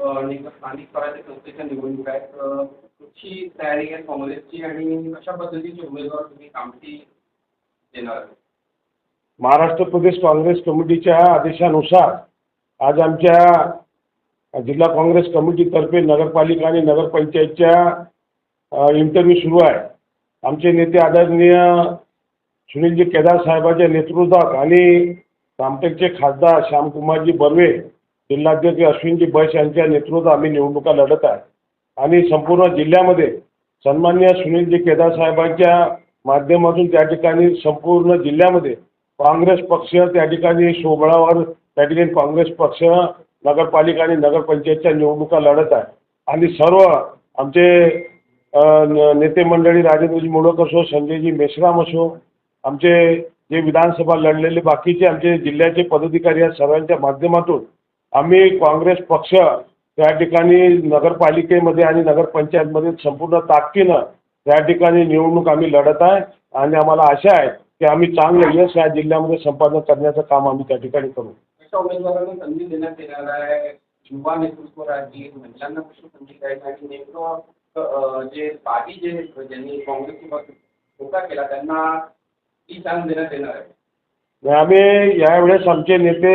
स्थानिक स्वराज्य संस्थेच्या निवडणूक आहेत. कुठची तयारी आहे काँग्रेसची आणि कशा पद्धतीचे उमेदवार तुम्ही कामठी देणार महाराष्ट्र प्रदेश काँग्रेस कमिटीच्या आदेशानुसार आज आमच्या जिल्हा काँग्रेस कमिटीतर्फे नगरपालिका आणि नगरपंचायतच्या इंटरव्ह्यू सुरू आहे. आमचे नेते आदरणीय सुनीलजी केदार साहेबांच्या नेतृत्वात आणि रामटेकचे खासदार श्यामकुमारजी बर्वे जिल्हाध्यक्ष अश्विनजी बैस यांच्या नेतृत्वात आम्ही निवडणुका लढत आहे. आणि संपूर्ण जिल्ह्यामध्ये सन्मान्य सुनीलजी केदार साहेबांच्या माध्यमातून त्या ठिकाणी संपूर्ण जिल्ह्यामध्ये काँग्रेस पक्ष त्या ठिकाणी सोबळावर त्या ठिकाणी काँग्रेस पक्ष नगरपालिका आणि नगरपंचायतच्या निवडणुका लढत आहे. आणि सर्व आमचे नेते मंडळी राजेंद्रजी मोडक असो संजयजी मेश्राम असो आमचे जे विधानसभा लढलेले बाकीचे आमचे जिल्ह्याचे पदाधिकारी या सर्वांच्या माध्यमातून आम्ही काँग्रेस पक्ष त्या ठिकाणी नगरपालिकेमध्ये आणि नगरपंचायतमध्ये संपूर्ण ताकदीनं त्या ठिकाणी निवडणूक आम्ही लढत आहे. आणि आम्हाला आशा आहे की आम्ही चांगलं यश या जिल्ह्यामध्ये संपादन करण्याचं काम आम्ही त्या ठिकाणी करू. उमेदवारांना संधी देण्यात येणार आहे. युवा नेतृत्व राहतील महिलांना कशी संधी द्यायची आणि नेमकं जे पार्टी जे ज्यांनी काँग्रेस धोका केला त्यांना ती चान्स देण्यात येणार आहे. आम्ही यावेळेस आमचे नेते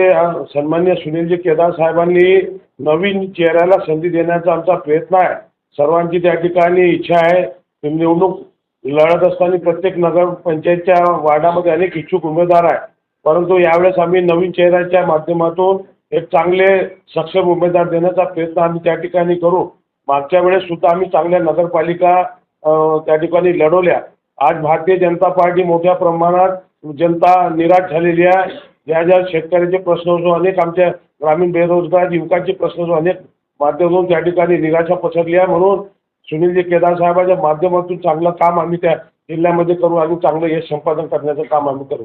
सन्मान्य सुनीलजी केदार साहेबांनी नवीन चेहऱ्याला संधी देण्याचा आमचा प्रयत्न आहे. सर्वांची त्या ठिकाणी इच्छा आहे. निवडणूक लढत असताना प्रत्येक नगरपंचायतच्या वार्डामध्ये अनेक इच्छुक उमेदवार आहे परंतु यावेळेस आम्ही नवीन चेहऱ्याच्या माध्यमातून एक चांगले सक्षम उमेदवार देण्याचा प्रयत्न आम्ही त्या ठिकाणी करू. मागच्या वेळेस सुद्धा आम्ही चांगल्या नगरपालिका त्या ठिकाणी लढवल्या. आज भारतीय जनता पार्टी मोठ्या प्रमाणात जनता निराश झालेली आहे. ज्या ज्या शेतकऱ्याचे प्रश्न असो अनेक आमच्या ग्रामीण बेरोजगार युवकांचे प्रश्न असो अनेक माध्यमातून त्या ठिकाणी निराशा पसरली आहे. म्हणून सुनीलजी केदार साहेबांच्या माध्यमातून चांगलं काम आम्ही त्या जिल्ह्यामध्ये करू आणि चांगलं यश संपादन करण्याचं काम आम्ही करू.